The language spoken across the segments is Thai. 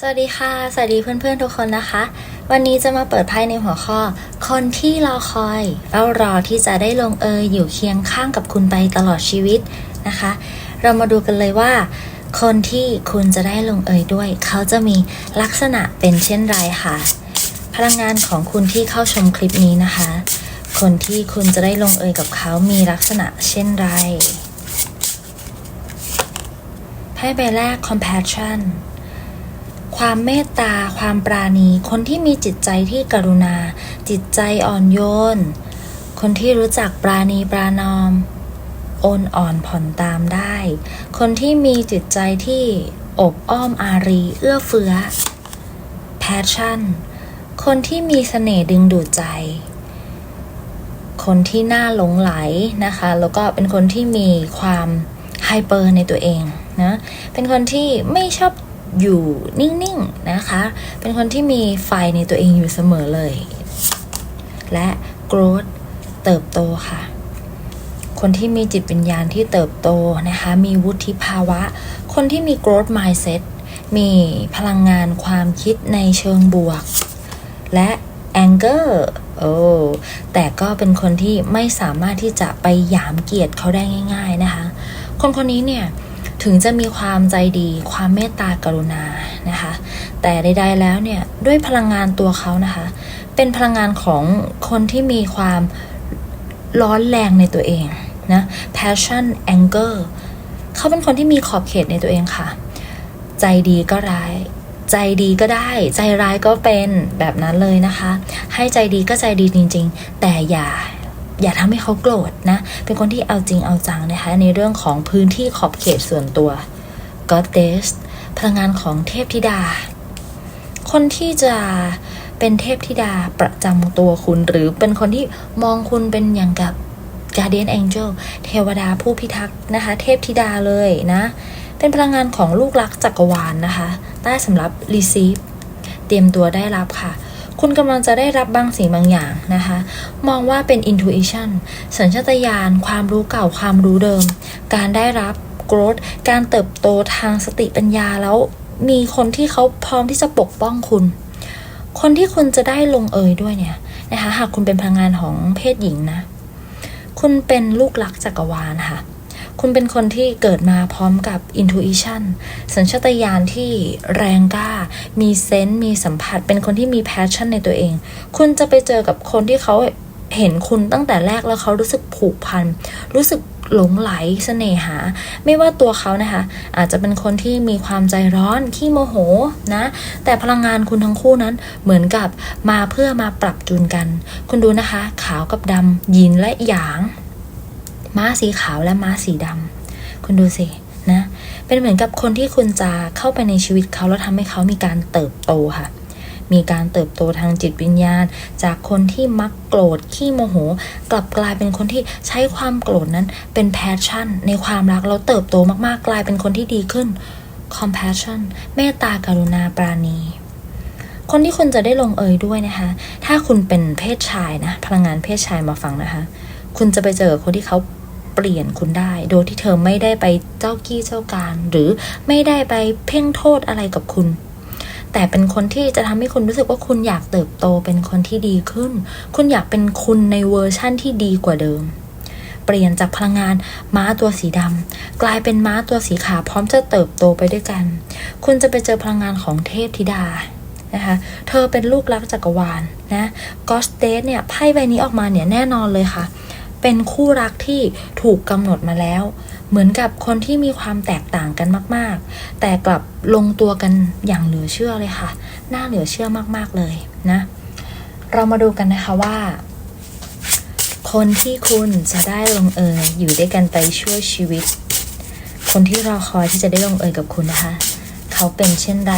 สวัสดีค่ะ สวัสดีเพื่อนๆทุกคนนะคะ วันนี้จะมาเปิดไพ่ในหัวข้อ คนที่รอคอยเฝ้ารอที่จะได้ลงเอยอยู่เคียงข้างกับคุณไปตลอดชีวิตนะคะ เรามาดูกันเลยว่า คนที่คุณจะได้ลงเอยด้วย เขาจะมีลักษณะเป็นเช่นไรค่ะ พลังงานของคุณที่เข้าชมคลิปนี้นะคะ คนที่คุณจะได้ลงเอยกับเขามีลักษณะเช่นไรไพ่ใบแรก compassion ความเมตตา ความปราณี คนที่มีจิตใจที่กรุณา จิตใจอ่อนโยน คนที่รู้จักปราณีปรานอม โอนอ่อนผ่อนตามได้ คนที่มีจิตใจที่อบอ้อมอารี เอื้อเฟื้อ passion คนที่มีเสน่ห์ดึงดูดใจ คนที่น่าหลงไหลนะคะ แล้วก็เป็นคนที่มีความไฮเปอร์ในตัวเองนะ เป็นคนที่ไม่ชอบ อยู่นิ่งๆนะคะ เป็นคนที่มีไฟในตัวเองอยู่เสมอเลย และ growth เติบโตค่ะ คนที่มีจิตวิญญาณที่เติบโตนะคะ มีวุฒิภาวะ คนที่มี growth mindset มีพลังงานความคิดในเชิงบวก และ anger โอ้แต่ก็เป็นคนที่ไม่สามารถที่จะไปหยามเกียรติเขาได้ง่าย ๆนะคะ คนคนนี้เนี่ย ถึงจะมีความใจดีความเมตตากรุณานะคะ แต่ใดๆแล้วเนี่ยด้วยพลังงานตัวเขานะคะ เป็นพลังงานของคนที่มีความร้อนแรงในตัวเองนะ passion anger เขาเป็นคนที่มีขอบเขตในตัวเองค่ะ ใจดีก็ร้าย ใจดีก็ได้ ใจร้ายก็เป็นแบบนั้นเลยนะคะ ให้ใจดีก็ใจดีจริง ๆ แต่อย่า อย่าทำให้เขาโกรธนะ เป็นคนที่เอาจริงเอาจังนะคะ ในเรื่องของพื้นที่ขอบเขตส่วนตัว Goddess พลังงานของเทพธิดา คนที่จะเป็นเทพธิดาประจำตัวคุณ หรือเป็นคนที่มองคุณเป็นอย่างกับ Guardian Angel เทวดาผู้พิทักษ์นะคะ เทพธิดาเลยนะ เป็นพลังงานของลูกรักจักรวาลนนะคะได้สำหรับ receive เตรียมตัวได้รับค่ะ คุณกำลังจะได้รับบางสิ่งบางอย่างนะคะ มองว่าเป็น intuition สัญชาตญาณ ความรู้เก่า ความรู้เดิม การได้รับ growth การเติบโตทางสติปัญญาแล้วมีคนที่เขาพร้อมที่จะปกป้องคุณ คนที่คุณจะได้ลงเอยด้วยเนี่ยนะคะ หากคุณเป็นพลังงานของเพศหญิงนะ คุณเป็นลูกรักจักรวาลค่ะ คุณเป็นคนที่เกิดมาพร้อมกับ intuition สัญชาตญาณที่แรงกล้า มีเซนส์ มีสัมผัส เป็นคนที่มี passion ในตัวเอง คุณจะไปเจอกับคนที่เขาเห็นคุณตั้งแต่แรกแล้วเขารู้สึกผูกพัน รู้สึกหลงไหลเสน่หา ไม่ว่าตัวเขานะคะ อาจจะเป็นคนที่มีความใจร้อนขี้โมโหนะ แต่พลังงานคุณทั้งคู่นั้นเหมือนกับมาเพื่อมาปรับจูนกัน คุณดูนะคะ ขาวกับดำยินและหยาง ม้าสีขาวและม้าสีดำคุณดูสินะเป็นเหมือนกับคนที่คุณจะเข้าไปในชีวิตเขาแล้วทำให้เขามีการเติบโตค่ะ มีการเติบโตทางจิตวิญญาณ จากคนที่มักโกรธขี้โมโห กลับกลายเป็นคนที่ใช้ความโกรธนั้นเป็นแพชชั่น ในความรักแล้วเติบโตมากๆกลายเป็นคนที่ดีขึ้น compassion เมตตากรุณาปราณีคนที่คุณจะได้ลงเอยด้วยนะคะ ถ้าคุณเป็นเพศชายนะ พลังงานเพศชายมาฟังนะคะ คุณจะไปเจอคนที่เขา เปลี่ยนคุณได้ โดยที่เธอไม่ได้ไปเจ้ากี้เจ้าการ หรือไม่ได้ไปเพ่งโทษอะไรกับคุณ แต่เป็นคนที่จะทำให้คุณรู้สึกว่าคุณอยากเติบโตเป็นคนที่ดีขึ้น คุณอยากเป็นคุณในเวอร์ชั่นที่ดีกว่าเดิม เปลี่ยนจากพลังงานม้าตัวสีดำกลายเป็นม้าตัวสีขาวพร้อมจะเติบโตไปด้วยกัน คุณจะไปเจอพลังงานของเทพธิดานะคะเธอเป็นลูกรักจักรวาลนะกอสเตสเนี่ยไพ่ใบนี้ออกมาเนี่ยแน่นอนเลยค่ะ เป็นคู่รักที่ถูกกำหนดมาแล้ว เหมือนกับคนที่มีความแตกต่างกันมาก ๆ แต่กลับลงตัวกันอย่างเหลือเชื่อเลยค่ะ น่าเหลือเชื่อมาก ๆ เลยนะ เรามาดูกันนะคะว่า คนที่คุณจะได้ลงเอยอยู่ด้วยกันไปชั่วชีวิต คนที่รอคอยที่จะได้ลงเอยกับคุณนะคะ เขาเป็นเช่นไร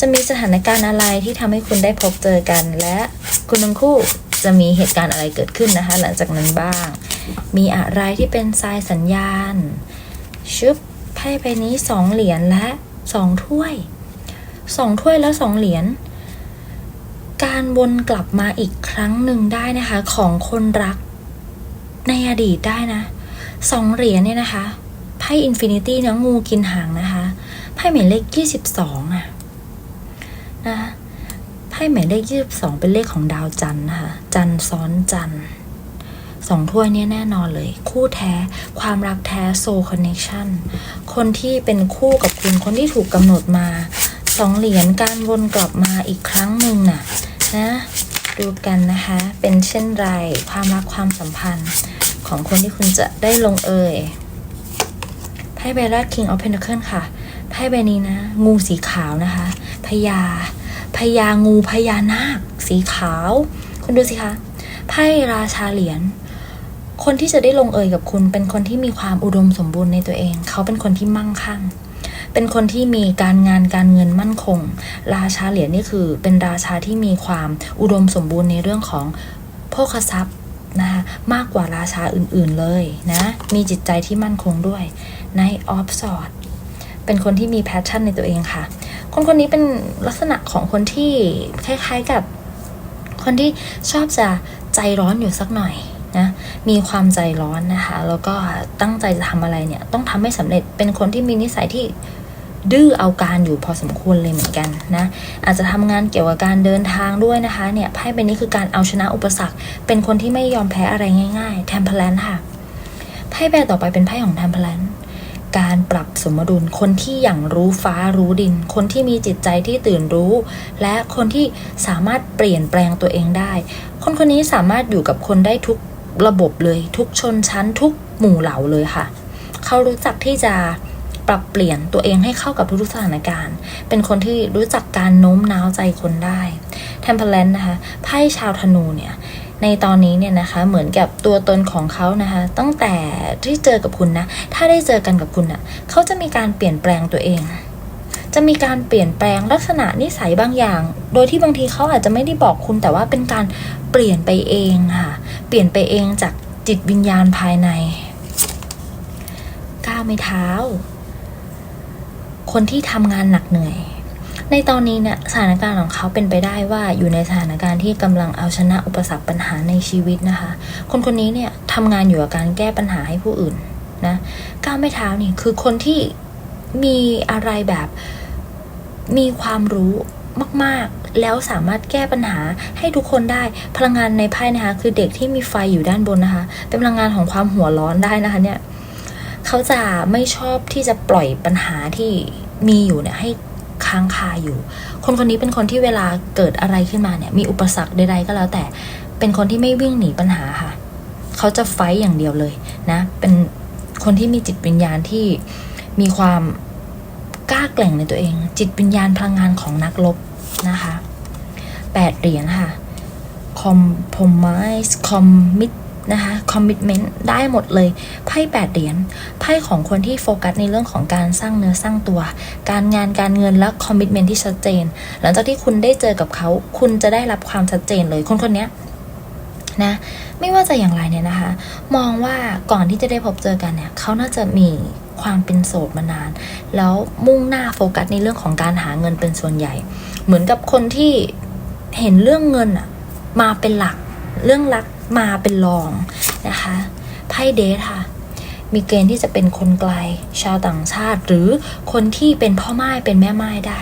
จะมีสถานการณ์อะไรที่ทำให้คุณได้พบเจอกันและคุณทั้งคู่ จะมีเหตุการณ์อะไรเกิดขึ้นนะคะ หลังจากนั้นบ้าง มีอะไรที่เป็นทรายสัญญาณ ชึบไพ่ใบนี้สองเหรียญและสองถ้วยสองถ้วยแล้วสองเหรียญการวนกลับมาอีกครั้งหนึ่งได้นะคะ ของคนรัก ในอดีตได้นะสองเหรียญเนี่ยนะคะไพ่อินฟินิตี้นะงูกินหางนะคะไพ่หมายเลขยี่สิบสองอะนะคะ ไพ่หมายเลขยี่สิบสองเป็นเลขของดาวจันทร์นะคะ จันทร์ซ้อนจันทร์สองถ้วยนี่ยแน่นอนเลย คู่แท้ ความรักแท้ soul connection คนที่เป็นคู่กับคุณคนที่ถูกกำหนดมาสองเหรียญการวนกลับมาอีกครั้งหนึ่งน่ะนะ ดูกันนะคะ เป็นเช่นไร ความรักความสัมพันธ์ของคนที่คุณจะได้ลงเอยไพ่ใบแรก King of Pentacles ค่ะไพ่ใบนี้นะ งูสีขาวนะคะพญา พญางูพญานาค สีขาว คุณดูสิคะไพ่ราชาเหรียญคนที่จะได้ลงเอยกับคุณ เป็นคนที่มีความอุดมสมบูรณ์ในตัวเอง เขาเป็นคนที่มั่งคั่ง เป็นคนที่มีการงานการเงินมั่นคง ราชาเหรียญนี่คือ เป็นราชาที่มีความอุดมสมบูรณ์ในเรื่องของโภคทรัพย์นะคะมากกว่าราชาอื่นๆเลยนะ มีจิตใจที่มั่นคงด้วยในออฟสอดเป็นคนที่มีแพชชั่นในตัวเองค่ะ คนคนนี้เป็นลักษณะของคนที่คล้ายๆกับคนที่ชอบจะใจร้อนอยู่สักหน่อยนะมีความใจร้อนนะคะ แล้วก็ตั้งใจจะทำอะไรเนี่ย ต้องทำให้สำเร็จเป็นคนที่มีนิสัยที่ดื้อเอาการอยู่พอสมควรเลยเหมือนกันนะ อาจจะทำงานเกี่ยวกับการเดินทางด้วยนะคะ เนี่ยไพ่ใบนี้คือการเอาชนะอุปสรรค เป็นคนที่ไม่ยอมแพ้อะไรง่าย ๆ แทมเพลนค่ะไพ่ใบต่อไปเป็นไพ่ของแทมเพลน การปรับสมดุล คนที่อย่างรู้ฟ้ารู้ดิน คนที่มีจิตใจที่ตื่นรู้ และคนที่สามารถเปลี่ยนแปลงตัวเองได้ คนคนนี้สามารถอยู่กับคนได้ทุกระบบเลย ทุกชนชั้น ทุกหมู่เหล่าเลยค่ะ เขารู้จักที่จะปรับเปลี่ยนตัวเองให้เข้ากับทุกสถานการณ์ เป็นคนที่รู้จักการโน้มน้าวใจคนได้เทมเพลนนะคะ ไพ่ชาวธนูเนี่ย ในตอนนี้เนี่ยนะคะเหมือนกับตัวตนของเขานะคะตั้งแต่ที่เจอกับคุณนะ ถ้าได้เจอกันกับคุณนะ่ะเขาจะมีการเปลี่ยนแปลงตัวเอง จะมีการเปลี่ยนแปลงลักษณะนิสัยบางอย่าง โดยที่บางทีเขาอาจจะไม่ได้บอกคุณแต่ว่าเป็นการเปลี่ยนไปเองค่ะ เปลี่ยนไปเองจากจิตวิญญาณภายในก้าวไม่เท้า คนที่ทำงานหนักเหนื่อย ในตอนนี้เนี่ยสถานการณ์ของเขาเป็นไปได้ว่าอยู่ในสถานการณ์ที่กำลังเอาชนะอุปสรรคปัญหาในชีวิตนะคะ คนคนนี้เนี่ยทำงานอยู่กับการแก้ปัญหาให้ผู้อื่นนะก้าวไม่เท้านี่คือคนที่มีอะไรแบบมีความรู้มากๆ แล้วสามารถแก้ปัญหาให้ทุกคนได้ พลังงานในไพ่นะคะคือเด็กที่มีไฟอยู่ด้านบนนะคะ เป็นพลังงานของความหัวร้อนได้นะคะเนี่ยเขาจะไม่ชอบที่จะปล่อยปัญหาที่มีอยู่เนี่ยให้ ค้างคาอยู่ คนคนนี้เป็นคนที่เวลาเกิดอะไรขึ้นมาเนี่ย มีอุปสรรคใดๆก็แล้วแต่ เป็นคนที่ไม่วิ่งหนีปัญหาค่ะ เขาจะไฟอย่างเดียวเลยนะ เป็นคนที่มีจิตวิญญาณที่มีความกล้าแกร่งในตัวเอง จิตวิญญาณพลังงานของนักรบนะคะแปดเหรียญค่ะ compromise commit นะคะ commitment ได้หมดเลยไพ่แปดเหรียญไพ่ของคนที่โฟกัสในเรื่องของการสร้างเนื้อสร้างตัว การงานการเงินและ commitment ที่ชัดเจน หลังจากที่คุณได้เจอกับเขาคุณจะได้รับความชัดเจนเลยคนคนนี้นะไม่ว่าจะอย่างไรเนี่ยนะคะ มองว่าก่อนที่จะได้พบเจอกันเนี่ยเขาน่าจะมีความเป็นโสดมานาน แล้วมุ่งหน้าโฟกัสในเรื่องของการหาเงินเป็นส่วนใหญ่ เหมือนกับคนที่เห็นเรื่องเงินอะมาเป็นหลัก เรื่องรัก มาเป็นรองนะคะไพ่เดทค่ะ มีเกณฑ์ที่จะเป็นคนไกล ชาวต่างชาติ หรือคนที่เป็นพ่อไม้เป็นแม่ไม้ได้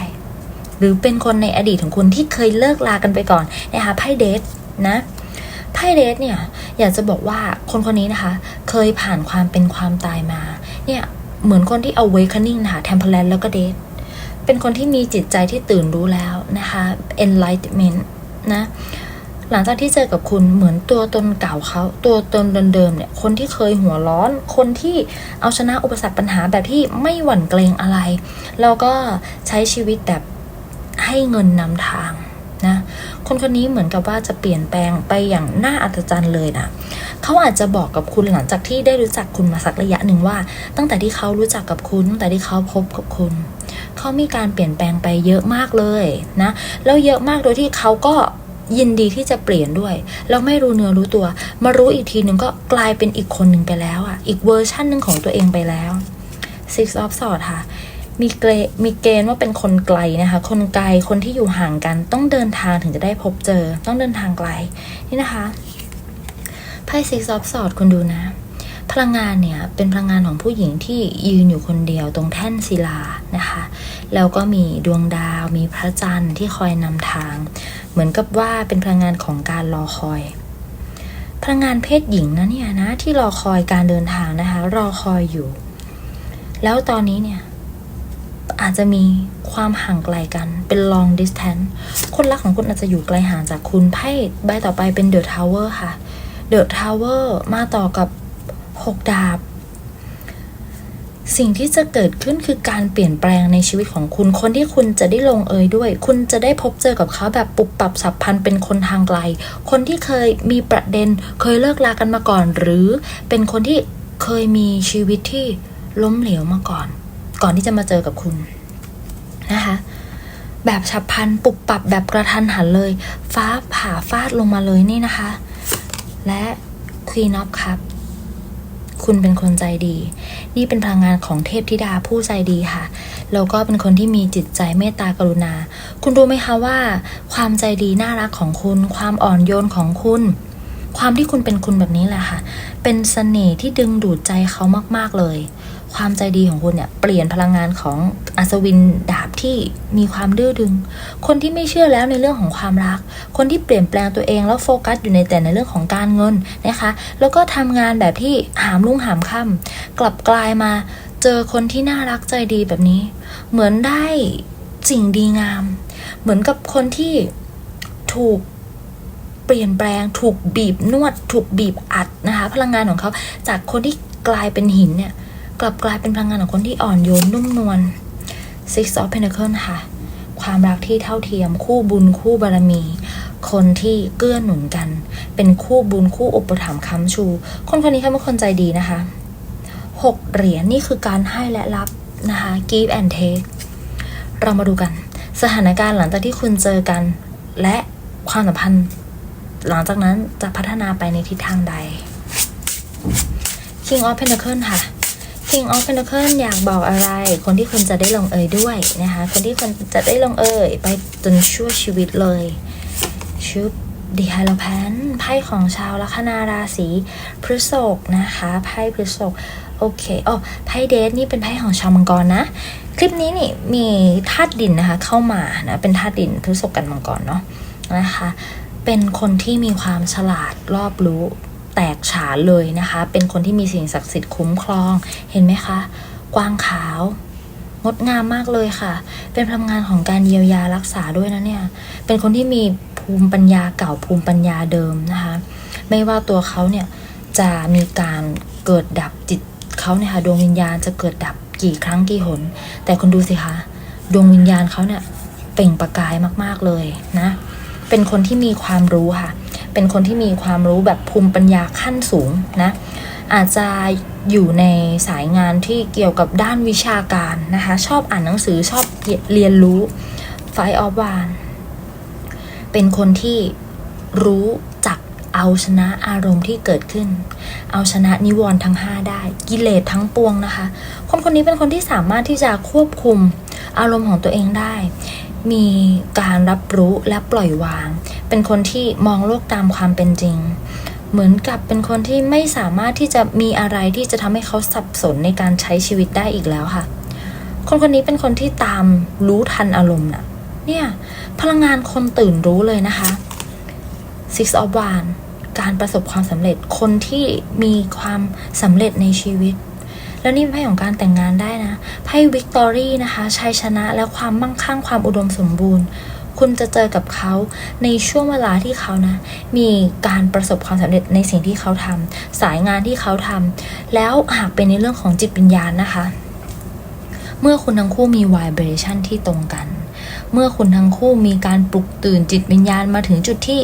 หรือเป็นคนในอดีตของคุณที่เคยเลิกลากันไปก่อนนะคะไพ่เดทนะไพ่เดทเนี่ยอยากจะบอกว่าคนคนนี้นะคะ เคยผ่านความเป็นความตายมาเนี่ยเหมือนคนที่ awakening นะคะ temperance แล้วก็เดทเป็นคนที่มีจิตใจที่ตื่นรู้แล้วนะคะ enlightenment นะ หลังจากที่เจอกับคุณเหมือนตัวตนเก่าเขาตัวตนเดิมๆเนี่ยคนที่เคยหัวร้อน คนที่เอาชนะอุปสรรคปัญหาแบบที่ไม่หวั่นเกรงอะไร แล้วก็ใช้ชีวิตแบบให้เงินนำทางนะคนคนนี้เหมือนกับว่าจะเปลี่ยนแปลงไปอย่างน่าอัศจรรย์เลยนะเขาอาจจะบอกกับคุณหลังจากที่ได้รู้จักคุณมาสักระยะหนึ่งว่า ตั้งแต่ที่เขารู้จักกับคุณตั้งแต่ที่เขาพบกับคุณเขามีการเปลี่ยนแปลงไปเยอะมากเลยนะแล้วเยอะมากโดยที่เขาก็ ยินดีที่จะเปลี่ยนด้วย แล้วไม่รู้เนื้อรู้ตัว มารู้อีกทีหนึ่งก็กลายเป็นอีกคนหนึ่งไปแล้วอะ อีกเวอร์ชั่นหนึ่งของตัวเองไปแล้ว Six of Swords ค่ะ มีเกรมีเกณฑ์ว่าเป็นคนไกลนะคะ คนไกล คนที่อยู่ห่างกัน ต้องเดินทางถึงจะได้พบเจอ ต้องเดินทางไกล นี่นะคะ ไพ่ Six of Swords คุณดูนะ พลังงานเนี่ย เป็นพลังงานของผู้หญิงที่ยืนอยู่คนเดียวตรงแท่นศิลานะคะ แล้วก็มีดวงดาว มีพระจันทร์ที่คอยนำทาง เหมือนกับว่าเป็นพลังงานของการรอคอย พลังงานเพศหญิงนะเนี่ยนะที่รอคอยการเดินทางนะคะ รอคอยอยู่ แล้วตอนนี้เนี่ยอาจจะมีความห่างไกลกันเป็น long distance คนรักของคุณอาจจะอยู่ไกลห่างจากคุณไพ่ใบต่อไปเป็น the tower ค่ะ the tower มาต่อกับหกดาบ สิ่งที่จะเกิดขึ้นคือการเปลี่ยนแปลงในชีวิตของคุณ คนที่คุณจะได้ลงเอยด้วย คุณจะได้พบเจอกับเขาแบบปุบปับสับพันเป็นคนทางไกล คนที่เคยมีประเด็น เคยเลิกลากันมาก่อน หรือเป็นคนที่เคยมีชีวิตที่ล้มเหลวมาก่อน ก่อนที่จะมาเจอกับคุณนะคะ แบบฉับพลันปุบปับแบบกระทันหันเลย ฟ้าผ่าฟาดลงมาเลยนี่นะคะ และ Queen of Cup คุณเป็นคนใจดี นี่เป็นพลังงานของเทพธิดาผู้ใจดีค่ะ แล้วก็เป็นคนที่มีจิตใจเมตตากรุณา คุณรู้ไหมคะว่า ความใจดีน่ารักของคุณ ความอ่อนโยนของคุณ ความที่คุณเป็นคุณแบบนี้แหละค่ะ เป็นเสน่ห์ที่ดึงดูดใจเขามากๆเลย ความใจดีของคุณเนี่ยเปลี่ยนพลังงานของอัศวินดาบที่มีความดื้อดึง คนที่ไม่เชื่อแล้วในเรื่องของความรัก คนที่เปลี่ยนแปลงตัวเองแล้วโฟกัสอยู่ในแต่ในเรื่องของการเงินนะคะ แล้วก็ทำงานแบบที่หามรุ่งหามค่ำกลับกลายมาเจอคนที่น่ารักใจดีแบบนี้ เหมือนได้สิ่งดีงาม เหมือนกับคนที่ถูกเปลี่ยนแปลงถูกบีบนวด ถูกบีบอัดนะคะ พลังงานของเขาจากคนที่กลายเป็นหินเนี่ย กลับกลายเป็นพลังงานของคนที่อ่อนโยนนุ่มนวล Six of Pentacles ค่ะ ความรักที่เท่าเทียมคู่บุญคู่บารมี คนที่เกื้อหนุนกัน เป็นคู่บุญคู่อุปถัมภ์ค้ำชู คนคนนี้เขาเป็นคนใจดีนะคะหกเหรียญนี่คือการให้และรับนะคะ give and take เรามาดูกัน สถานการณ์หลังจากที่คุณเจอกัน และความสัมพันธ์ หลังจากนั้นจะพัฒนาไปในทิศทางใด King of Pentacles ค่ะ King of Pentacle อยากบอกอะไร คนที่คุณจะได้ลงเอยด้วยนะคะ คนที่คุณจะได้ลงเอยไปจนชั่วชีวิตเลยชุบดีฮาโลแพนไพ่ของชาวลัคนาราศีพฤษภนะคะไพ่พฤษภโอเคอ๋อไพ่เดทนี่เป็นไพ่ของชาวมังกรนะ คลิปนี้นี่มีธาตุดินนะคะ เข้ามานะเป็นธาตุดินพฤษภกันมังกรเนาะนะคะ เป็นคนที่มีความฉลาดรอบรู้ แตกฉานเลยนะคะ เป็นคนที่มีสิ่งศักดิ์สิทธิ์คุ้มครอง เห็นไหมคะ กวางขาว งดงามมากเลยค่ะ เป็นพลังงานของการเยียวยารักษาด้วยนะเนี่ย เป็นคนที่มีภูมิปัญญาเก่าภูมิปัญญาเดิมนะคะ ไม่ว่าตัวเขาเนี่ยจะมีการเกิดดับจิตเขาเนี่ยค่ะดวงวิญญาณจะเกิดดับกี่ครั้งกี่หน แต่คุณดูสิคะดวงวิญญาณเขาเนี่ยเปล่งประกายมากๆเลยนะ เป็นคนที่มีความรู้ค่ะ เป็นคนที่มีความรู้แบบภูมิปัญญาขั้นสูงนะอาจจะอยู่ในสายงานที่เกี่ยวกับด้านวิชาการนะคะ ชอบอ่านหนังสือชอบเรียนรู้ไฟออฟวานเป็นคนที่รู้จักเอาชนะอารมณ์ที่เกิดขึ้น เอาชนะนิวรณ์ทั้ง 5 ได้ กิเลสทั้งปวงนะคะ คนคนนี้เป็นคนที่สามารถที่จะควบคุมอารมณ์ของตัวเองได้ มีการรับรู้และปล่อยวาง เป็นคนที่มองโลกตามความเป็นจริง เหมือนกับเป็นคนที่ไม่สามารถที่จะมีอะไรที่จะทำให้เขาสับสนในการใช้ชีวิตได้อีกแล้วค่ะ คนคนนี้เป็นคนที่ตามรู้ทันอารมณ์น่ะเนี่ยพลังงานคนตื่นรู้เลยนะคะ Six of Wands การประสบความสำเร็จคนที่มีความสำเร็จในชีวิต แล้วนี่เป็นไพ่ของการแต่งงานได้นะไพ่วิกตอรี่นะคะชัยชนะและความมั่งคั่งความอุดมสมบูรณ์ คุณจะเจอกับเขาในช่วงเวลาที่เขานะ มีการประสบความสำเร็จในสิ่งที่เขาทำสายงานที่เขาทำแล้วหากเป็นในเรื่องของจิตวิญญาณนะคะ เมื่อคุณทั้งคู่มี vibration ที่ตรงกัน เมื่อคุณทั้งคู่มีการปลุกตื่นจิตวิญญาณมาถึงจุดที่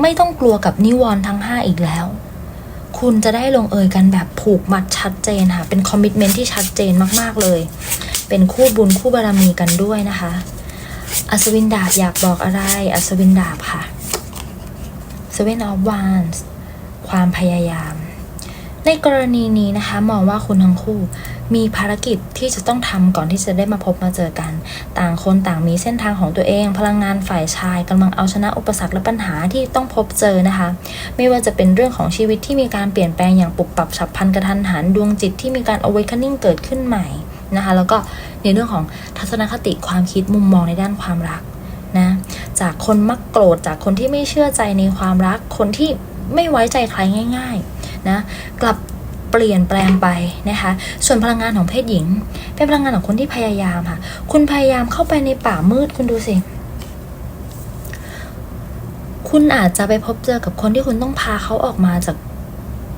ไม่ต้องกลัวกับนิวรณ์ทั้ง 5 อีกแล้ว คุณจะได้ลงเอยกันแบบผูกมัดชัดเจนค่ะ เป็นคอมมิชเมนที่ชัดเจนมาก ๆ เลย เป็นคู่บุญคู่บารมีกันด้วยนะคะ อัศวินดาบอยากบอกอะไร อัศวินดาบค่ะ Seven of Wands ความพยายาม ในกรณีนี้นะคะ มองว่าคุณทั้งคู่ มีภารกิจที่จะต้องทำก่อนที่จะได้มาพบมาเจอกัน ต่างคนต่างมีเส้นทางของตัวเอง พลังงานฝ่ายชายกำลังเอาชนะอุปสรรคและปัญหาที่ต้องพบเจอนะคะ ไม่ว่าจะเป็นเรื่องของชีวิตที่มีการเปลี่ยนแปลงอย่างปุบปับฉับพลันกระทันหันดวงจิตที่มีการ awakening เกิดขึ้นใหม่ นะคะแล้วก็ในเรื่องของทัศนคติความคิดมุมมองในด้านความรักนะจากคนมักโกรธจากคนที่ไม่เชื่อใจในความรัก คนที่ไม่ไว้ใจใครง่าย ๆนะกลับเปลี่ยนแปลงไปนะคะ ส่วนพลังงานของเพศหญิง เป็นพลังงานของคนที่พยายามค่ะ คุณพยายามเข้าไปในป่ามืดคุณดูสิ คุณอาจจะไปพบเจอกับคนที่คุณต้องพาเขาออกมาจาก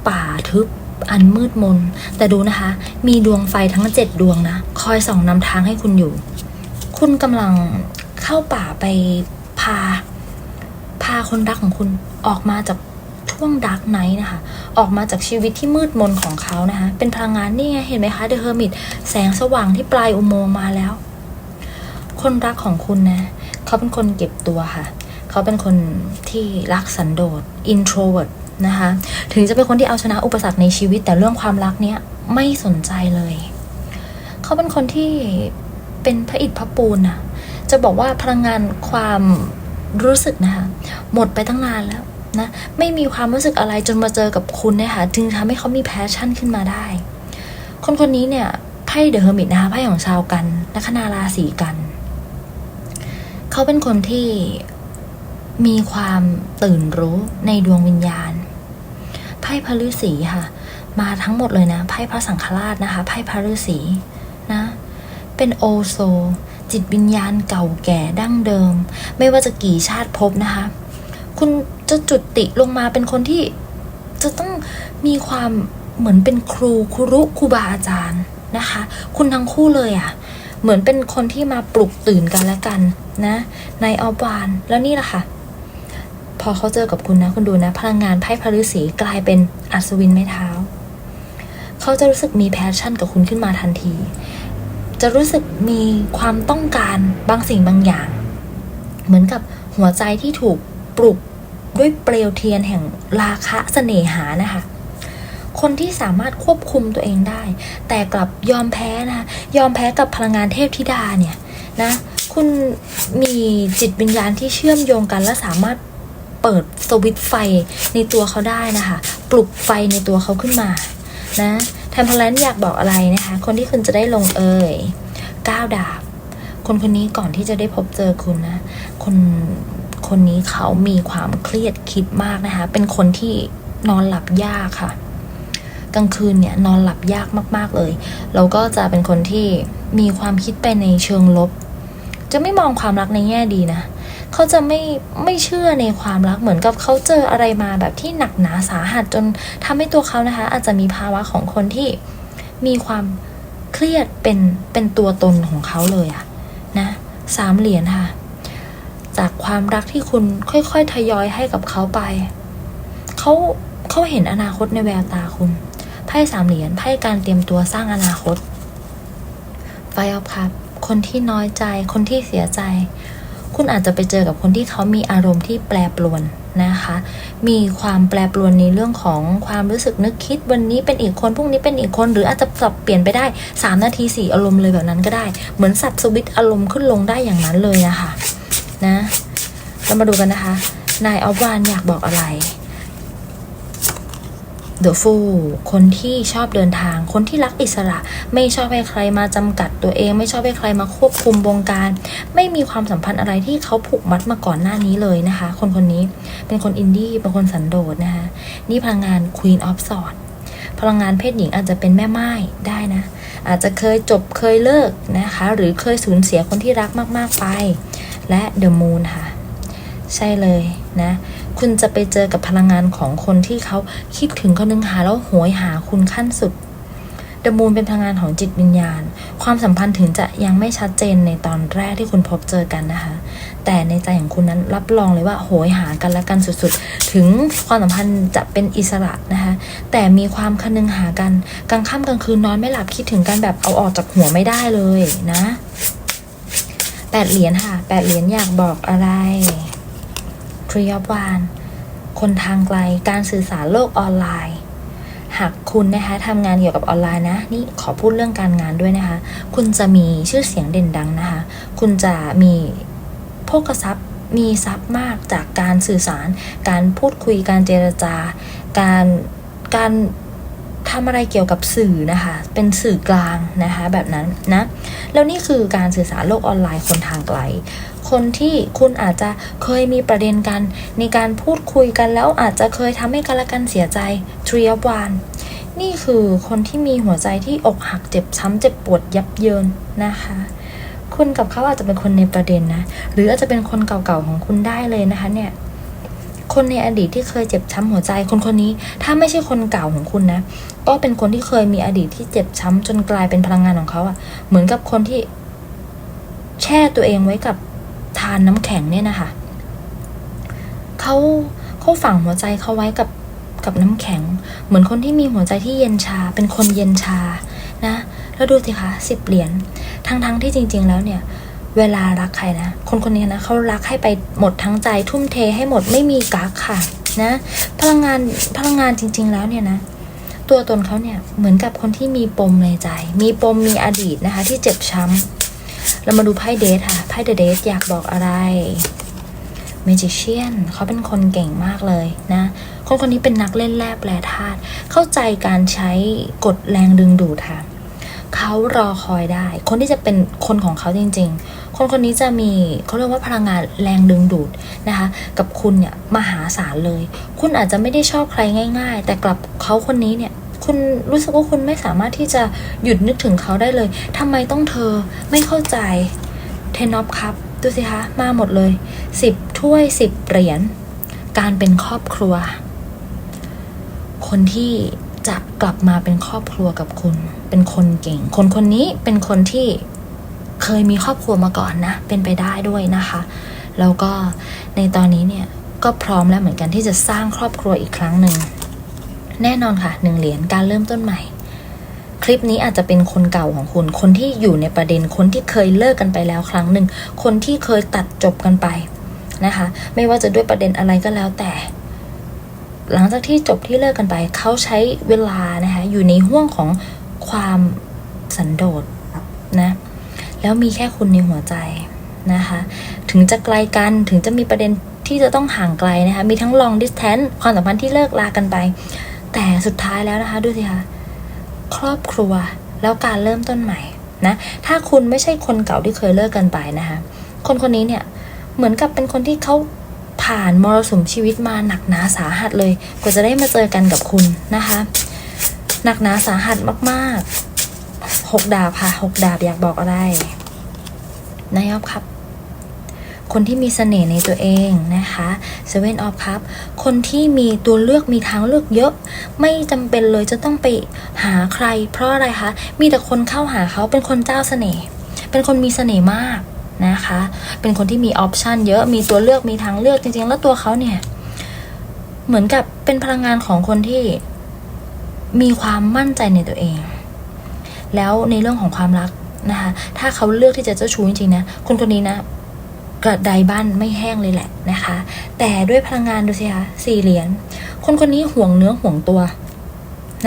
ป่าทึบ อันมืดมน แต่ดูนะคะ มีดวงไฟทั้งเจ็ดดวงนะ คอยส่องนำทางให้คุณอยู่ คุณกำลังเข้าป่าไปพา พาคนรักของคุณออกมาจากช่วงดาร์กไนท์นะคะ ออกมาจากชีวิตที่มืดมนของเขานะคะ เป็นพลังงานนี่ไง เห็นไหมคะเดอะเฮอร์มิตแสงสว่างที่ปลายอุโมงค์มาแล้ว คนรักของคุณนะ เขาเป็นคนเก็บตัวค่ะ เขาเป็นคนที่รักสันโดษ introvert นะคะถึงจะเป็นคนที่เอาชนะอุปสรรคในชีวิต แต่เรื่องความรักเนี้ยไม่สนใจเลย เขาเป็นคนที่เป็นพระอิฐพระปูนน่ะจะบอกว่าพลังงานความรู้สึกนะคะหมดไปตั้งนานแล้วนะไม่มีความรู้สึกอะไรจนมาเจอกับคุณเนี่ยค่ะจึงทำให้เขามีแพชชั่นขึ้นมาได้ คนคนนี้เนี่ยไพ่เดอะเฮอร์มิตนะคะไพ่ของชาวกันลัคนาราศีกัน เขาเป็นคนที่มีความตื่นรู้ในดวงวิญญาณ ไพ่พระฤาษีค่ะ มาทั้งหมดเลยนะ ไพ่พระสังฆราชนะคะ ไพ่พระฤาษีนะ เป็นโอโซ จิตวิญญาณเก่าแก่ดั้งเดิม ไม่ว่าจะกี่ชาติภพนะคะ คุณจะจุดติลงมาเป็นคนที่จะต้องมีความเหมือนเป็นครูครุครูบาอาจารย์นะคะ คุณทั้งคู่เลยอะ่ะ เหมือนเป็นคนที่มาปลุกตื่นกันและกันนะ ในออบานแล้วนี่แหละค่ะ พอเขาเจอกับคุณนะคุณดูนะ พลังงานไพ่พระฤาษีกลายเป็นอัศวินไม้เท้า เขาจะรู้สึกมีแพชชั่นกับคุณขึ้นมาทันที จะรู้สึกมีความต้องการบางสิ่งบางอย่าง เหมือนกับหัวใจที่ถูกปลุกด้วยเปลวเทียนแห่งราคะเสน่หานะคะ คนที่สามารถควบคุมตัวเองได้ แต่กลับยอมแพ้นะคะยอมแพ้กับพลังงานเทพธิดาเนี่ยนะ คุณมีจิตวิญญาณที่เชื่อมโยงกันและสามารถ เปิดสวิตไฟในตัวเขาได้นะคะ ปลุกไฟในตัวเขาขึ้นมานะแทมเพลนอยากบอกอะไรนะคะ คนที่คุณจะได้ลงเอยก้าวดาบ คนคนนี้ก่อนที่จะได้พบเจอคุณนะ คนคนนี้เขามีความเครียดคิดมากนะคะ เป็นคนที่นอนหลับยากค่ะ กลางคืนเนี่ยนอนหลับยากมาก ๆเลย แล้วก็จะเป็นคนที่มีความคิดไปในเชิงลบ จะไม่มองความรักในแง่ดีนะ เขาจะไม่ไม่เชื่อในความรักเหมือนกับเขาเจออะไรมาแบบที่หนักหนาสาหัสจนทำให้ตัวเขานะคะ อาจจะมีภาวะของคนที่มีความเครียดเป็นเป็นตัวตนของเขาเลยอะนะสามเหรียญค่ะ จากความรักที่คุณค่อยๆทยอยให้กับเขาไปเขาเขาเห็นอนาคตในแววตาคุณไพ่สามเหรียญไพ่การเตรียมตัวสร้างอนาคตไฟออฟครับ คนที่น้อยใจ คนที่เสียใจ คุณอาจจะไปเจอกับคนที่เขามีอารมณ์ที่แปรปรวนนะคะ มีความแปรปรวนในเรื่องของความรู้สึกนึกคิดวันนี้เป็นอีกคนพรุ่งนี้เป็นอีกคน หรืออาจจะสับเปลี่ยนไปได้ 3 นาทีสี่อารมณ์เลยแบบนั้นก็ได้ เหมือนสับสวิตอารมณ์ขึ้นลงได้อย่างนั้นเลยนะคะนะเรามาดูกันนะคะ นายออฟวานอยากบอกอะไร เดอะฟูคนที่ชอบเดินทาง คนที่รักอิสระ ไม่ชอบให้ใครมาจำกัดตัวเอง ไม่ชอบให้ใครมาควบคุมวงการ ไม่มีความสัมพันธ์อะไรที่เขาผูกมัดมาก่อนหน้านี้เลยนะคะ คนคนนี้เป็นคนอินดี้ เป็นคนสันโดษนะคะ นี่พลังงาน Queen of Swords พลังงานเพศหญิงอาจจะเป็นแม่ไม้ได้นะ อาจจะเคยจบเคยเลิกนะคะ หรือเคยสูญเสียคนที่รักมาก ๆ ไป และ The Moon ค่ะ ใช่เลยนะ คุณจะไปเจอกับพลังงานของคนที่เขาคิดถึงเขานึงหาแล้วโหยหาคุณขั้นสุดดมูนเป็นพลังงานของจิตวิญญาณ ความสัมพันธ์ถึงจะยังไม่ชัดเจนในตอนแรกที่คุณพบเจอกันนะคะ แต่ในใจของคุณนั้นรับรองเลยว่าโหยหากันและกันสุดๆ ถึงความสัมพันธ์จะเป็นอิสระนะคะ แต่มีความคนึงหากัน กลางค่ำกลางคืนนอนไม่หลับคิดถึงกันแบบเอาออกจากหัวไม่ได้เลยนะแปดเหรียญค่ะแปดเหรียญอยากบอกอะไร ทรีออฟวานคนทางไกลการสื่อสารโลกออนไลน์หากคุณนะคะทำงานเกี่ยวกับออนไลน์นะนี่ขอพูดเรื่องการงานด้วยนะคะ คุณจะมีชื่อเสียงเด่นดังนะคะ คุณจะมีโภคทรัพย์มีทรัพย์มากจากการสื่อสาร การพูดคุยการเจรจา การการทำอะไรเกี่ยวกับสื่อนะคะ เป็นสื่อกลางนะคะแบบนั้นนะ แล้วนี่คือการสื่อสารโลกออนไลน์คนทางไกล คนที่คุณอาจจะเคยมีประเด็นกัน ในการพูดคุยกันแล้วอาจจะเคยทำให้กันและกันเสียใจ Tree of One นี่คือคนที่มีหัวใจที่อกหักเจ็บช้ำเจ็บปวดยับเยินนะคะ คุณกับเขาอาจจะเป็นคนในประเด็นนะ หรืออาจจะเป็นคนเก่าๆของคุณได้เลยนะคะเนี่ยคนในอดีตที่เคยเจ็บช้ำหัวใจคนคนนี้ ถ้าไม่ใช่คนเก่าของคุณนะ ก็เป็นคนที่เคยมีอดีตที่เจ็บช้ำจนกลายเป็นพลังงานของเขาอะเหมือนกับคนที่แช่ตัวเองไว้กับานน้ำแข็งเนี่ยนะคะเขาเขาฝังหัวใจเขาไว้กับกับน้ำแข็ง เหมือนคนที่มีหัวใจที่เย็นชา เป็นคนเย็นชานะแล้วดูสิคะสิบเหรียญทั้งๆที่จริง ๆ แล้วเนี่ย เวลารักใครนะ คนคนนี้นะเขารักให้ไปหมดทั้งใจ ทุ่มเทให้หมดไม่มีกักค่ะนะพลังงานพลังงานจริง ๆ แล้วเนี่ยนะตัวตนเขาเนี่ยเหมือนกับคนที่มีปมในใจ มีปมมีอดีตนะคะ ที่เจ็บช้ำ เรามาดูไพ่เดทค่ะ ไพ่เดอะเดทอยากบอกอะไรเมจิเชียนเขาเป็นคนเก่งมากเลยนะ คนคนนี้เป็นนักเล่นแร่แปรธาตุเข้าใจการใช้กฎแรงดึงดูดค่ะเขารอคอยได้ คนที่จะเป็นคนของเขาจริง ๆ คนคนนี้จะมีเขาเรียกว่าพลังงานแรงดึงดูดนะคะ กับคุณเนี่ยมหาศาลเลย คุณอาจจะไม่ได้ชอบใครง่าย ๆ แต่กลับเขาคนนี้เนี่ย คุณรู้สึกว่าคุณไม่สามารถที่จะหยุดนึกถึงเขาได้เลยทำไมต้องเธอไม่เข้าใจเทนอฟครับดูสิคะ มาหมดเลยสิบถ้วยสิบเหรียญการเป็นครอบครัว คนที่จะกลับมาเป็นครอบครัวกับคุณ เป็นคนเก่ง คนคนนี้เป็นคนที่เคยมีครอบครัวมาก่อนนะ เป็นไปได้ด้วยนะคะ แล้วก็ในตอนนี้เนี่ยก็พร้อมแล้วเหมือนกันที่จะสร้างครอบครัวอีกครั้งหนึ่ง แน่นอนค่ะหนึ่งเหรียญการเริ่มต้นใหม่ คลิปนี้อาจจะเป็นคนเก่าของคุณ คนที่อยู่ในประเด็นคนที่เคยเลิกกันไปแล้วครั้งหนึ่ง คนที่เคยตัดจบกันไปนะคะ ไม่ว่าจะด้วยประเด็นอะไรก็แล้วแต่ หลังจากที่จบที่เลิกกันไป เขาใช้เวลานะคะอยู่ในห่วงของความสันโดษนะแล้วมีแค่คุณในหัวใจนะคะ ถึงจะไกลกันถึงจะมีประเด็นที่จะต้องห่างไกลนะคะ มีทั้ง long distance ความสัมพันธ์ที่เลิกลากันไป แต่สุดท้ายแล้วนะคะดูสิคะครอบครัวแล้วการเริ่มต้นใหม่นะถ้าคุณไม่ใช่คนเก่าที่เคยเลิกกันไปนะคะคนคนนี้เนี่ยเหมือนกับเป็นคนที่เขาผ่านมรสุมชีวิตมาหนักหนาสาหัสเลย กว่าจะได้มาเจอกันกับคุณนะคะ หนักหนาสาหัสมากๆหกดาบค่ะหกดาบอยากบอกอะไรนายอบครับ คนที่มีเสน่ห์ในตัวเองนะคะ Seven of Cup คนที่มีตัวเลือกมีทางเลือกเยอะ ไม่จำเป็นเลยจะต้องไปหาใคร เพราะอะไรคะ มีแต่คนเข้าหาเขาเป็นคนเจ้าเสน่ห์เป็นคนมีเสน่ห์มากนะคะ เป็นคนที่มีออปชันเยอะมีตัวเลือกมีทางเลือกจริง ๆ แล้วตัวเขาเนี่ย เหมือนกับเป็นพลังงานของคนที่มีความมั่นใจในตัวเอง แล้วในเรื่องของความรักนะคะ ถ้าเขาเลือกที่จะเจ้าชู้จริงๆนะ คนคนนี้นะ กระไดบ้านไม่แห้งเลยแหละนะคะ แต่ด้วยพลังงานดูสิคะสี่เหรียญคนคนนี้ห่วงเนื้อห่วงตัว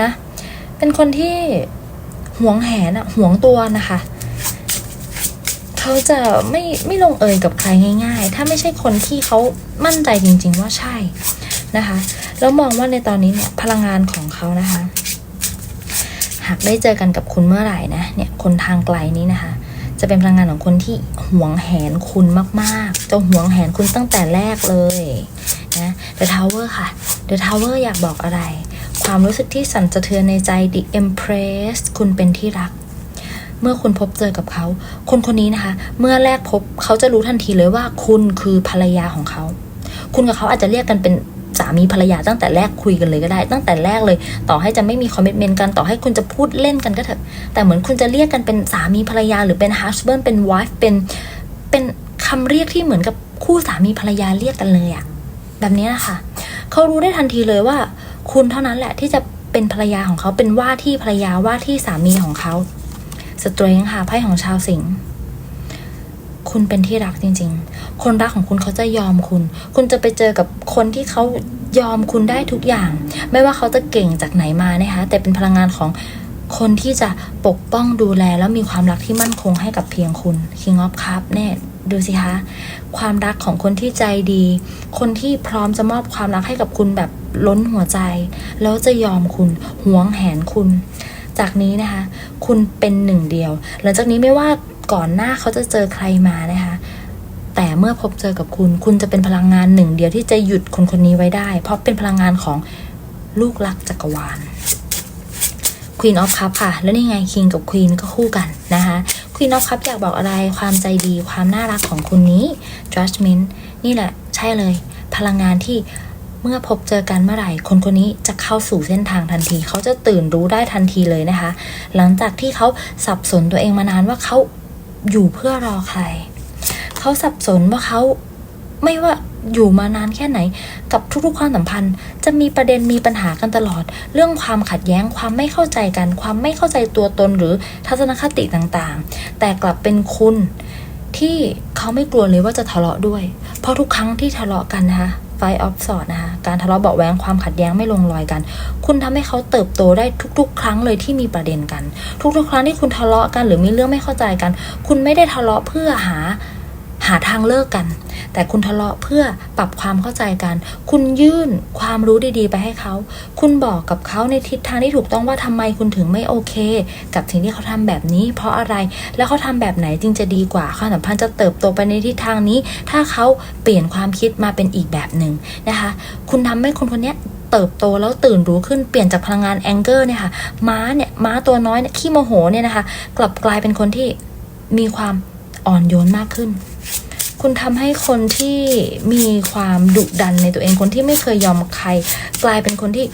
นะ เป็นคนที่ห่วงแหนอะห่วงตัวนะคะเขาจะไม่ไม่ลงเอยกับใครง่าย ๆ ถ้าไม่ใช่คนที่เขามั่นใจจริง ๆ ว่าใช่นะคะแล้วมองว่าในตอนนี้เนี่ยพลังงานของเขานะคะ หากได้เจอกันกับคุณเมื่อไหร่นะเนี่ยคนทางไกลนี้นะคะ จะเป็นพลังงานของคนที่หวงแหนคุณมากๆ จะหวงแหนคุณตั้งแต่แรกเลยนะ The Tower ค่ะ The Tower อร์อยากบอกอะไร ความรู้สึกที่สั่นสะเทือนในใจ The Empress คุณเป็นที่รัก เมื่อคุณพบเจอกับเขา คนคนนี้นะคะ เมื่อแรกพบเขาจะรู้ทันทีเลยว่าคุณคือภรรยาของเขา คุณกับเขาอาจจะเรียกกันเป็นามีภรรยาตั้งแต่แรกคุยกันเลยก็ได้ ตั้งแต่แรกเลย ต่อให้จะไม่มีคอมมิชเมนต์กันต่อให้คุณจะพูดเล่นกันก็เถอะ แต่เหมือนคุณจะเรียกกันเป็นสามีภรรยา หรือเป็น husband เป็น wife เป็นเป็นคำเรียกที่เหมือนกับคู่สามีภรรยาเรียกกันเลยอะแบบนี้นะคะเขารู้ได้ทันทีเลยว่า คุณเท่านั้นแหละที่จะเป็นภรรยาของเขาเป็นว่าที่ภรรยาว่าที่สามีของเขาสตร n g ค่ะไพ่ของชาวสิงห์ คุณเป็นที่รักจริง ๆ คนรักของคุณเขาจะยอมคุณ คุณจะไปเจอกับคนที่เขายอมคุณได้ทุกอย่าง ไม่ว่าเขาจะเก่งจากไหนมานะคะ แต่เป็นพลังงานของคนที่จะปกป้องดูแลแล้วมีความรักที่มั่นคงให้กับเพียงคุณ King of Cup เนี่ยดูสิคะความรักของคนที่ใจดี คนที่พร้อมจะมอบความรักให้กับคุณแบบล้นหัวใจ แล้วจะยอมคุณหวงแหนคุณ จากนี้นะคะ คุณเป็นหนึ่งเดียว หลังจากนี้ไม่ว่า ก่อนหน้าเขาจะเจอใครมานะคะ แต่เมื่อพบเจอกับคุณ คุณจะเป็นพลังงานหนึ่ง เดียวที่จะหยุดคนคนนี้ไว้ได้ เพราะเป็นพลังงานของลูกรักจักรวาล Queen of Cup ค่ะ แล้วนี่ไง King กับ Queen ก็คู่กันนะคะ Queen of Cup อยากบอกอะไรความใจดีความน่ารักของคุณนี้ Judgment นี่แหละใช่เลย พลังงานที่เมื่อพบเจอกันเมื่อไหร่ คนคนนี้จะเข้าสู่เส้นทางทันที เขาจะตื่นรู้ได้ทันทีเลยนะคะ หลังจากที่เขาสับสนตัวเองมานานว่าเขา อยู่เพื่อรอใคร เขาสับสนว่าเขาไม่ว่าอยู่มานานแค่ไหน กับทุกๆความสัมพันธ์ จะมีประเด็นมีปัญหากันตลอด เรื่องความขัดแย้งความไม่เข้าใจกัน ความไม่เข้าใจตัวตนหรือทัศนคติต่างๆ แต่กลับเป็นคุณที่เขาไม่กลัวเลยว่าจะทะเลาะด้วย เพราะทุกครั้งที่ทะเลาะกันนะคะ ไฟออฟสอดนะคะการทะเลาะเบาะแวงความขัดแย้งไม่ลงรอยกัน คุณทำให้เขาเติบโตได้ทุก ๆ ครั้งเลยที่มีประเด็นกัน ทุกๆ ครั้งที่คุณทะเลาะกันหรือมีเรื่องไม่เข้าใจกัน คุณไม่ได้ทะเลาะเพื่อหา หาทางเลิกกัน แต่คุณทะเลาะเพื่อปรับความเข้าใจกัน คุณยื่นความรู้ดีๆ ไปให้เขา คุณบอกกับเขาในทิศทางที่ถูกต้องว่าทำไมคุณถึงไม่โอเค กับสิ่งที่เขาทำแบบนี้ เพราะอะไรแล้วเขาทำแบบไหนจึงจะดีกว่าความสัมพันธ์จะเติบโตไปในทิศทางนี้ ถ้าเขาเปลี่ยนความคิดมาเป็นอีกแบบหนึ่งนะคะ คุณทำให้คนคนนี้เติบโตแล้วตื่นรู้ขึ้นเปลี่ยนจากพลังงานแองเกอร์เนี่ยค่ะม้าเนี่ยม้าตัวน้อยเนี่ยขี้โมโหเนี่ยนะคะ กลับกลายเป็นคนที่มีความอ่อนโยนมากขึ้น คุณทำให้คนที่มีความดุดันในตัวเองคนที่ไม่เคยยอมใคร กลายเป็นคนที่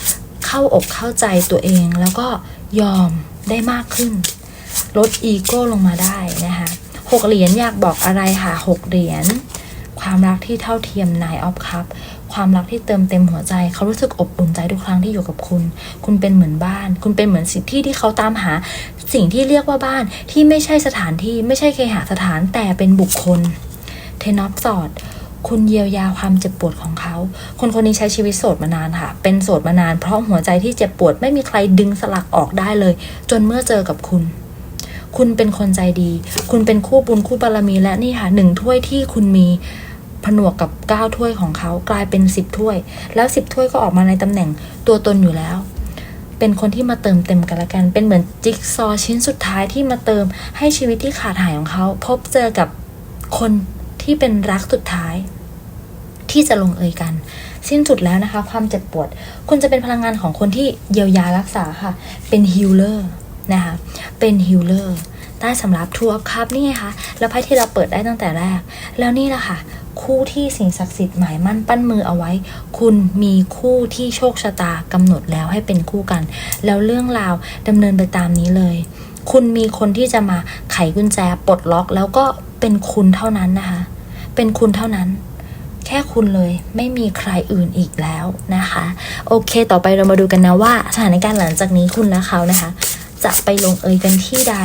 เข้าอกเข้าใจตัวเอง แล้วก็ยอมได้มากขึ้น ลดอีโก้ลงมาได้นะคะหกเหรียญอยากบอกอะไรค่ะหกเหรียญความรักที่เท่าเทียมนายออฟคัพความรักที่เติมเต็มหัวใจ เขารู้สึกอบอุ่นใจทุกครั้งที่อยู่กับคุณ คุณเป็นเหมือนบ้าน คุณเป็นเหมือนสิ่งที่ที่เขาตามหา สิ่งที่เรียกว่าบ้านที่ไม่ใช่สถานที่ไม่ใช่เคหสถานแต่เป็นบุคคล เทนอฟสอด คุณเยียวยาความเจ็บปวดของเขา คนคนนี้ใช้ชีวิตโสดมานานค่ะ เป็นโสดมานาน เพราะหัวใจที่เจ็บปวดไม่มีใครดึงสลักออกได้เลย จนเมื่อเจอกับคุณ คุณเป็นคนใจดี คุณเป็นคู่บุญคู่บารมีและนี่ค่ะหนึ่งถ้วยที่คุณมีผนวกกับเก้าถ้วยของเขากลายเป็นสิบถ้วย แล้วสิบถ้วยก็ออกมาในตำแหน่งตัวตนอยู่แล้ว เป็นคนที่มาเติมเต็มกันละกัน เป็นเหมือนจิ๊กซอชิ้นสุดท้ายที่มาเติมให้ชีวิตที่ขาดหายของเขา พบเจอกับคน ที่เป็นรักสุดท้าย ที่จะลงเอยกัน สิ้นสุดแล้วนะคะ ความเจ็บปวด คุณจะเป็นพลังงานของคนที่เยียวยารักษาค่ะ เป็นฮิลเลอร์นะคะเป็นฮิลเลอร์ได้สำหรับทัวร์ครับนี่ไงคะแล้วไพ่ที่เราเปิดได้ตั้งแต่แรก แล้วนี่แหละค่ะ คู่ที่สิ่งศักดิ์สิทธิ์หมายมั่นปั้นมือเอาไว้ คุณมีคู่ที่โชคชะตากำหนดแล้วให้เป็นคู่กัน แล้วเรื่องราวดำเนินไปตามนี้เลย คุณมีคนที่จะมาไขกุญแจปลดล็อกแล้วก็ เป็นคุณเท่านั้นนะคะ เป็นคุณเท่านั้น แค่คุณเลยไม่มีใครอื่นอีกแล้วนะคะ โอเค ต่อไปเรามาดูกันนะว่า สถานการณ์หลังจากนี้คุณและเขานะคะ จะไปลงเอยกันที่ใด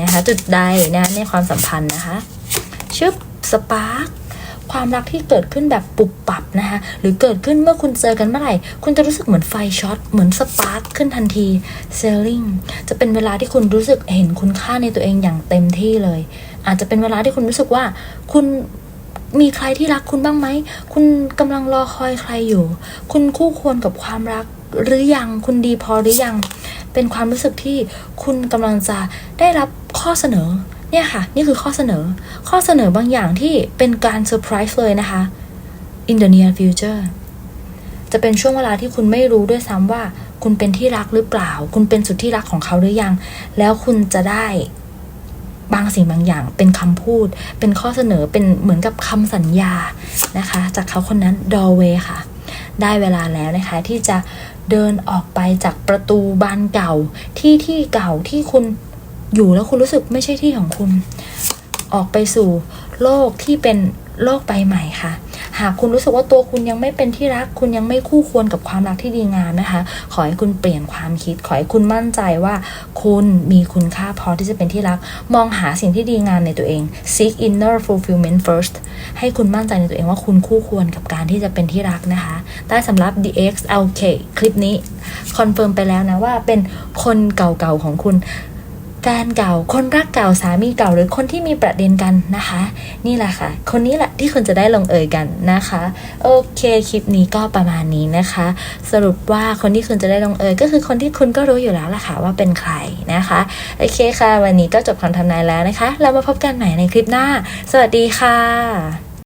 นะคะ จุดใดนะในความสัมพันธ์นะคะชึบสปาร์คความรักที่เกิดขึ้นแบบปุบปับนะคะหรือเกิดขึ้นเมื่อคุณเจอกันเมื่อไหร่ คุณจะรู้สึกเหมือนไฟช็อต เหมือนสปาร์คขึ้นทันทีเซลลิงจะเป็นเวลาที่คุณรู้สึกเห็นคุณค่าในตัวเองอย่างเต็มที่เลย อาจจะเป็นเวลาที่คุณรู้สึกว่า คุณมีใครที่รักคุณบ้างไหม คุณกำลังรอคอยใครอยู่ คุณคู่ควรกับความรักหรือยัง คุณดีพอหรือยัง เป็นความรู้สึกที่คุณกำลังจะได้รับข้อเสนอ เนี่ยค่ะ นี่คือข้อเสนอ ข้อเสนอบางอย่างที่เป็นการเซอร์ไพรส์เลยนะคะ in the near future จะเป็นช่วงเวลาที่คุณไม่รู้ด้วยซ้ำว่า คุณเป็นที่รักหรือเปล่า คุณเป็นสุดที่รักของเขาหรือยัง แล้วคุณจะได้ บางสิ่งบางอย่างเป็นคำพูด เป็นข้อเสนอเป็นเหมือนกับคำสัญญานะคะ จากเขาคนนั้นดอเวค่ะ ได้เวลาแล้วนะคะที่จะเดินออกไปจากประตูบานเก่าที่ที่เก่าที่คุณอยู่แล้วคุณรู้สึกไม่ใช่ที่ของคุณ ออกไปสู่โลกที่เป็นโลกใบใหม่ค่ะ หากคุณรู้สึกว่าตัวคุณยังไม่เป็นที่รัก คุณยังไม่คู่ควรกับความรักที่ดีงามนะคะ ขอให้คุณเปลี่ยนความคิด ขอให้คุณมั่นใจว่า คุณมีคุณค่าพอที่จะเป็นที่รัก มองหาสิ่งที่ดีงามในตัวเอง seek inner fulfillment first ให้คุณมั่นใจในตัวเองว่าคุณคู่ควรกับการที่จะเป็นที่รักนะคะ ได้สำหรับ DXLK คลิปนี้คอนเฟิร์มไปแล้วนะว่าเป็นคนเก่าๆของคุณ แฟนเก่า คนรักเก่าสามีเก่าหรือคนที่มีประเด็นกันนะคะ นี่แหละค่ะ คนนี้แหละที่คุณจะได้ลงเอยกันนะคะ โอเคคลิปนี้ก็ประมาณนี้นะคะ สรุปว่าคนที่คุณจะได้ลงเอยก็คือคนที่คุณก็รู้อยู่แล้วล่ะค่ะว่าเป็นใครนะคะโอเคค่ะ วันนี้ก็จบคำทำนายแล้วนะคะ เรามาพบกันใหม่ในคลิปหน้า สวัสดีค่ะ